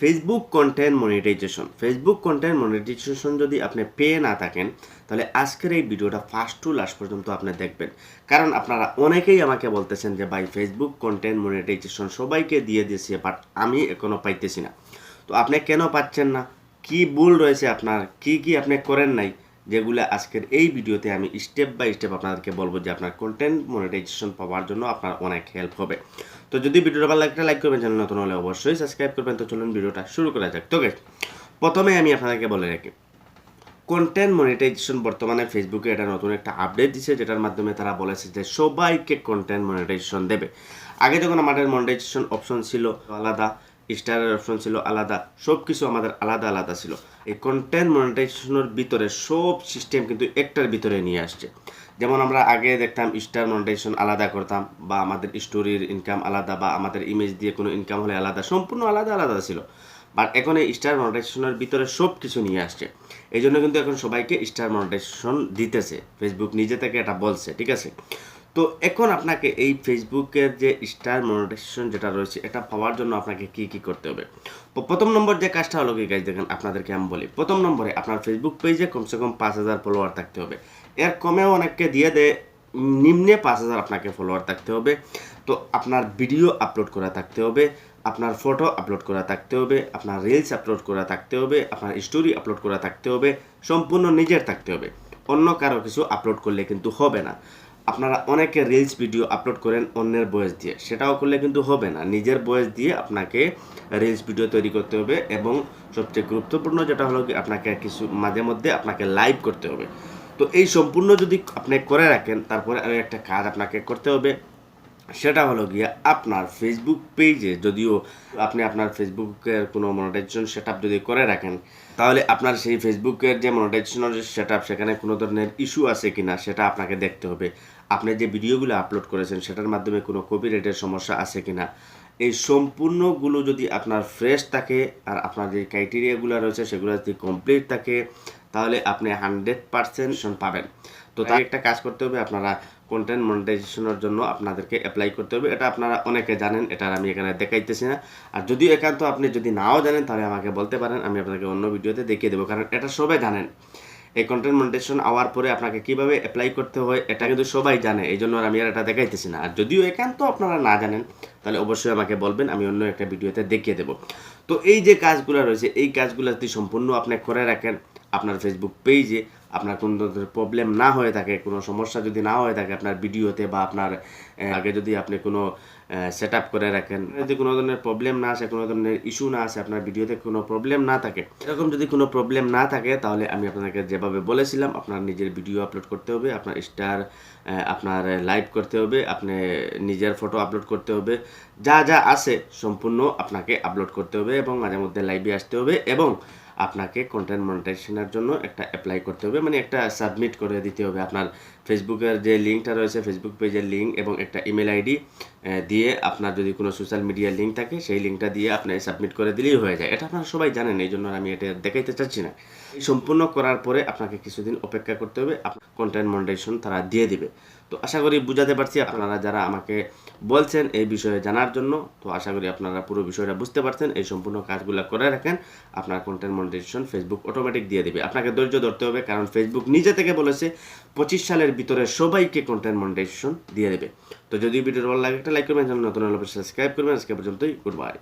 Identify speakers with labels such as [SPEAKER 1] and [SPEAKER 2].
[SPEAKER 1] Facebook content monetization Facebook content monetization যদি আপনি পেয়ে না থাকেন, তাহলে আজকের এই ভিডিওটা ফার্স্ট টু লাস্ট পর্যন্ত আপনি দেখবেন। কারণ আপনারা অনেকেই আমাকে বলতেছেন যে, ভাই ফেসবুক কন্টেন্ট মনিটাইজেশন সবাইকে দিয়ে দিয়েছে বাট আমি এখনও পাইতেছি না। তো আপনি কেন পাচ্ছেন না? কি ভুল রয়েছে আপনার? কি কি আপনি করেন নাই? যেগুলো আজকের এই ভিডিওতে আমি স্টেপ বাই স্টেপ আপনাদেরকে বলব যে আপনার কন্টেন্ট মনিটাইজেশন পাওয়ার জন্য আপনার অনেক হেল্প হবে। তো যদি ভিডিওটা ভালো লাগে লাইক করবেন। চ্যানেল নতুন হলে অবশ্যই সাবস্ক্রাইব করবেন। তো চলুন ভিডিওটা শুরু করা যাক। তো প্রথমে আমি আপনাদেরকে বলে রাখি কন্টেন্ট মনিটাইজেশন বর্তমানে ফেসবুকে এটা নতুন একটা আপডেট দিছে, যেটার মাধ্যমে তারা বলেছে যে সবাইকে কন্টেন্ট মনিটাইজেশন দেবে। আগে যখন আমাদের মনিটাইজেশন অপশন ছিল, আলাদা স্টারের অপশন ছিল আলাদা সব কিছু আমাদের আলাদা আলাদা ছিল। এই কন্টেন্ট মনিটাইজেশনের ভিতরে সব সিস্টেম কিন্তু একটার ভিতরে নিয়ে আসছে। যেমন আমরা আগে দেখতাম স্টার মনিটাইজেশন আলাদা করতাম, বা আমাদের স্টোরির ইনকাম আলাদা, বা আমাদের ইমেজ দিয়ে কোনো ইনকাম হলে আলাদা, সম্পূর্ণ আলাদা আলাদা ছিল। বাট এখন এই স্টার মনিটাইজেশনের ভিতরে সব কিছু নিয়ে আসছে। এই জন্য কিন্তু এখন সবাইকে স্টার মনিটাইজেশন দিতেছে। ফেসবুক নিজে থেকে এটা বলছে, ঠিক আছে? তো এখন আপনাকে এই ফেসবুকের যে স্টার মনিটাইজেশন যেটা রয়েছে, এটা পাওয়ার জন্য আপনাকে কি কি করতে হবে? তো প্রথম নম্বর যে কাজটা হলো কি গাইজ দেখেন আপনাদেরকে আমি বলি। প্রথম নম্বরে আপনার ফেসবুক পেজে কমসে কম পাঁচ হাজার ফলোয়ার থাকতে হবে। এর কমেও অনেককে দিয়ে দেয় নিম্নে পাঁচ হাজার আপনাকে ফলোয়ার থাকতে হবে। তো আপনার ভিডিও আপলোড করা থাকতে হবে, আপনার ফটো আপলোড করা থাকতে হবে, আপনার রিলস আপলোড করা থাকতে হবে, আপনার স্টোরি আপলোড করা থাকতে হবে, সম্পূর্ণ নিজের থাকতে হবে। অন্য কারও কিছু আপলোড করলে কিন্তু হবে না। আপনারা অনেকে রিলস ভিডিও আপলোড করেন অন্যের বয়স দিয়ে। সেটাও করলে কিন্তু হবে না। নিজের বয়স দিয়ে আপনাকে রিলস ভিডিও তৈরি করতে হবে এবং সবচেয়ে গুরুত্বপূর্ণ যেটা হলো কি, আপনাকে কিছু মাঝে মধ্যে আপনাকে লাইভ করতে হবে। তো এই সম্পূর্ণ যদি আপনি করে রাখেন, তারপরে আরও একটা কাজ আপনাকে করতে হবে। সেটা হলো গিয়ে আপনার ফেসবুক পেজে যদিও আপনি আপনার ফেসবুকের কোনো মনিটাইজেশন সেট যদি করে রাখেন, তাহলে আপনার সেই ফেসবুকের যে মনিটাইজেশনের সেট সেখানে কোনো ধরনের ইস্যু আছে কি না সেটা আপনাকে দেখতে হবে। আপনি যে ভিডিওগুলো আপলোড করেছেন, সেটার মাধ্যমে কোনো কপিরাইটের সমস্যা আছে কি না এই সম্পূর্ণগুলো যদি আপনার ফ্রেশ থাকে আর আপনার যে ক্রাইটেরিয়াগুলো রয়েছে, সেগুলো যদি কমপ্লিট থাকে, তাহলে আপনি হান্ড্রেড পারসেন্ট পাবেন। তো তাই একটা কাজ করতে হবে আপনারা কন্টেন্ট মনিটাইজেশনের জন্য আপনাদেরকে অ্যাপ্লাই করতে হবে। এটা আপনারা অনেকে জানেন এটা আমি এখানে দেখাইতেছি না। আর যদিও একান্ত আপনি যদি নাও জানেন তাহলে আমাকে বলতে পারেন আমি আপনাকে অন্য ভিডিওতে দেখিয়ে দেবো। কারণ এটা সবাই জানেন। এই কন্টেন্ট মনিটাইজেশন আওয়ার পরে আপনাকে কীভাবে অ্যাপ্লাই করতে হয় এটা কিন্তু সবাই জানে। এই জন্য আমি আর এটা দেখাইতেছি না। আর যদিও একান্ত আপনারা না জানেন তাহলে অবশ্যই আমাকে বলবেন আমি অন্য একটা ভিডিওতে দেখিয়ে দেবো। তো এই যে কাজগুলো রয়েছে এই কাজগুলো যদি সম্পূর্ণ আপনি করে রাখেন আপনার ফেসবুক পেজে আপনার কোনো ধরনের প্রবলেম না হয়ে থাকে, কোনো সমস্যা যদি না হয়ে থাকে আপনার ভিডিওতে বা আপনার আগে যদি আপনি কোনো সেট আপ করে রাখেন, যদি কোনো ধরনের প্রবলেম না আসে, কোনো ধরনের ইস্যু না আসে, আপনার ভিডিওতে কোনো প্রবলেম না থাকে, এরকম যদি কোনো প্রবলেম না থাকে, তাহলে আমি আপনাকে যেভাবে বলেছিলাম, আপনার নিজের ভিডিও আপলোড করতে হবে, আপনার স্টার আপনার লাইভ করতে হবে, আপনি নিজের ফটো আপলোড করতে হবে, যা যা আছে সম্পূর্ণ আপনাকে আপলোড করতে হবে এবং মাঝে মধ্যে লাইভে আসতে হবে এবং আপনাকে কন্টেন্ট মনিটাইজেশনের জন্য একটা অ্যাপ্লাই করতে হবে। মানে একটা সাবমিট করে দিতে হবে। আপনার ফেসবুকের যে লিঙ্কটা রয়েছে ফেসবুক পেজের লিঙ্ক এবং একটা ইমেল আইডি দিয়ে আপনার যদি কোনো সোশ্যাল মিডিয়ার লিঙ্ক থাকে, সেই লিঙ্কটা দিয়ে আপনি সাবমিট করে দিলেই হয়ে যায়। এটা আপনারা সবাই জানেন, এই জন্য আমি এটা দেখাইতে চাচ্ছি না। সম্পূর্ণ করার পরে আপনাকে কিছুদিন অপেক্ষা করতে হবে, আপনার কন্টেন্ট মন্ডেশন তারা দিয়ে দিবে। তো আশা করি বুঝাতে পারছি, আপনারা যারা আমাকে বলছেন এই বিষয়ে জানার জন্য, তো আশা করি আপনারা পুরো বিষয়টা বুঝতে পারছেন। এই সম্পূর্ণ কাজগুলো করে রাখেন, আপনার কন্টেন্ট মনিটাইজেশন ফেসবুক অটোমেটিক দিয়ে দিবে। আপনাকে ধৈর্য ধরতে হবে, কারণ ফেসবুক নিজে থেকে বলেছে, পঁচিশ সালের ভিতরে সবাইকে কন্টেন্ট মনিটাইজেশন দিয়ে দেবে। তো যদি ভিডিওটা ভালো লাগে একটা লাইক করবেন নতুন হলে সাবস্ক্রাইব করবেন। আজকে পর্যন্তই গুড বাই